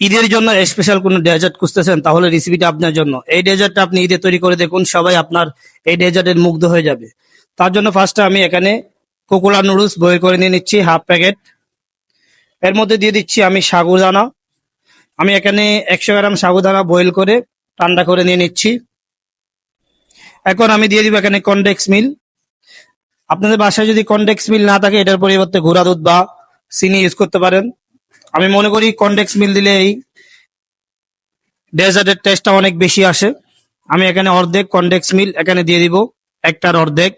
ঈদের জন্য স্পেশাল কোনো ডেজার্ট খুঁজতেছেন, তাহলে রেসিপিটা আপনার জন্য। এই ডেজার্টটা আপনি ঈদে তৈরি করে দেখুন, সবাই আপনার এই ডেজার্টের মুগ্ধ হয়ে যাবে। তার জন্য ফার্স্টে আমি এখানে কোকোলা নুডলস বই করে নিয়ে নিচ্ছি হাফ প্যাকেট এর মধ্যে দিয়ে দিচ্ছি আমি সাগুদানা। আমি এখানে একশো গ্রাম সাগুদানা বয়েল করে ঠান্ডা করে নিয়ে নিচ্ছি। এখন আমি দিয়ে দিব এখানে কনডেক্স মিল আপনাদের বাসায় যদি কনডেক্স মিল না থাকে, এটার পরিবর্তে ঘোড়া দুধ বা চিনি ইউজ করতে পারেন। আমি মনে করি কনডেক্স মিল দিলে এই ডেজার্টের টেস্টটা অনেক বেশি আসে। আমি এখানে অর্ধেক কনডেক্স মিল এখানে দিয়ে দিব, একটার অর্ধেক।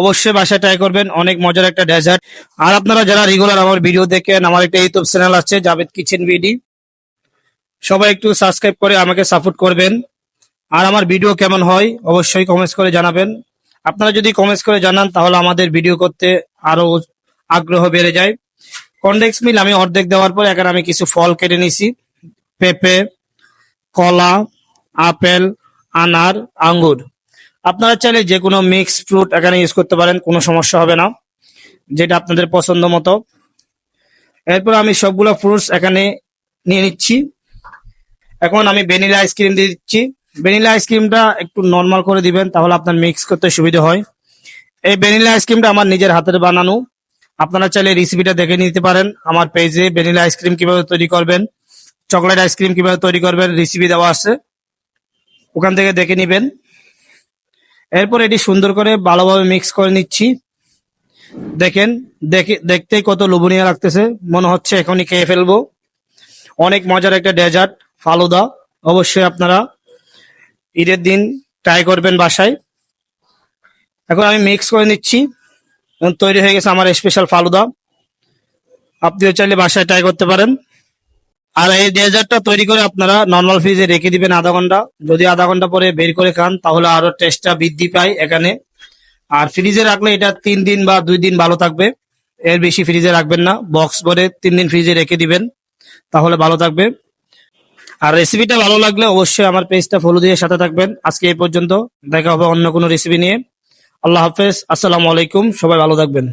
অবশ্যই বাসায় ট্রাই করবেন, অনেক মজার একটা ডেজার্ট আর আপনারা যারা রেগুলার আমার ভিডিও দেখেন, আমার একটা ইউটিউব চ্যানেল আছে, জাভেদ কিচেন বিডি সবাই একটু সাবস্ক্রাইব করে আমাকে সাপোর্ট করবেন। আর আমার ভিডিও কেমন হয়, অবশ্যই কমেন্টস করে জানাবেন। আপনারা যদি কমেন্টস করে জানান, তাহলে আমাদের ভিডিও করতে আরও আগ্রহ বেড়ে যায়। কন্ডেক্স মিল আমি অর্ধেক দেওয়ার পর এখানে আমি কিছু ফল কেটে নিছি। পেঁপে, কলা, আপেল, আনার, আঙ্গুর। আপনারা চাইলে যে কোনো মিক্স ফ্রুট এখানে ইউজ করতে পারেন, কোনো সমস্যা হবে না, যেটা আপনাদের পছন্দ মতো। এরপর আমি সবগুলো ফ্রুটস এখানে নিয়ে নিচ্ছি। এখন আমি ভ্যানিলা আইসক্রিম দিয়ে দিচ্ছি। ভ্যানিলা আইসক্রিমটা একটু নর্মাল করে দিবেন, তাহলে আপনার মিক্স করতে সুবিধা হয়। এই ভ্যানিলা আইসক্রিমটা আমার নিজের হাতের বানানো। আপনারা চাইলে রেসিপিটা দেখে নিতে পারেন। আমার পেজে ভ্যানিলা আইসক্রিম কীভাবে তৈরি করবেন চকলেট আইসক্রিম কীভাবে তৈরি করবেন রেসিপি দেওয়া আছে। ওখান থেকে দেখে নেবেন। এরপর এটি সুন্দর করে ভালোভাবে মিক্স করে নিচ্ছি। দেখেন, দেখে দেখতেই কত লোভনীয় লাগতেছে। মনে হচ্ছে এখনই খেয়ে ফেলব। অনেক মজার একটা ডেজার্ট ফালুদা। অবশ্যই আপনারা ঈদের দিন ট্রাই করবেন বাসায়। এখন আমি মিক্স করে নিচ্ছি। তৈরি হয়ে গেছে আমার স্পেশাল ফালুদা। আপনিও চাইলে বাসায় ট্রাই করতে পারেন। আর এই ডেজার্টটা তৈরি করে আপনারা নর্মাল ফ্রিজে রেখে দিবেন আধা ঘণ্টা। যদি আধা ঘণ্টা পরে বের করে খান, তাহলে আরও টেস্টটা বৃদ্ধি পায় এখানে। আর ফ্রিজে রাখলে এটা তিন দিন বা দুই দিন ভালো থাকবে। এর বেশি ফ্রিজে রাখবেন না। বক্স ভরে তিন দিন ফ্রিজে রেখে দিবেন, তাহলে ভালো থাকবে। আর রেসিপিটা ভালো লাগলে অবশ্যই আমার পেজটা ফলো দিয়ে সাথে থাকবেন। আজকে এই পর্যন্ত। দেখা হবে অন্য কোনো রেসিপি নিয়ে। আল্লাহ হাফেজ আসসালামু আলাইকুম সবাই ভালো থাকবেন।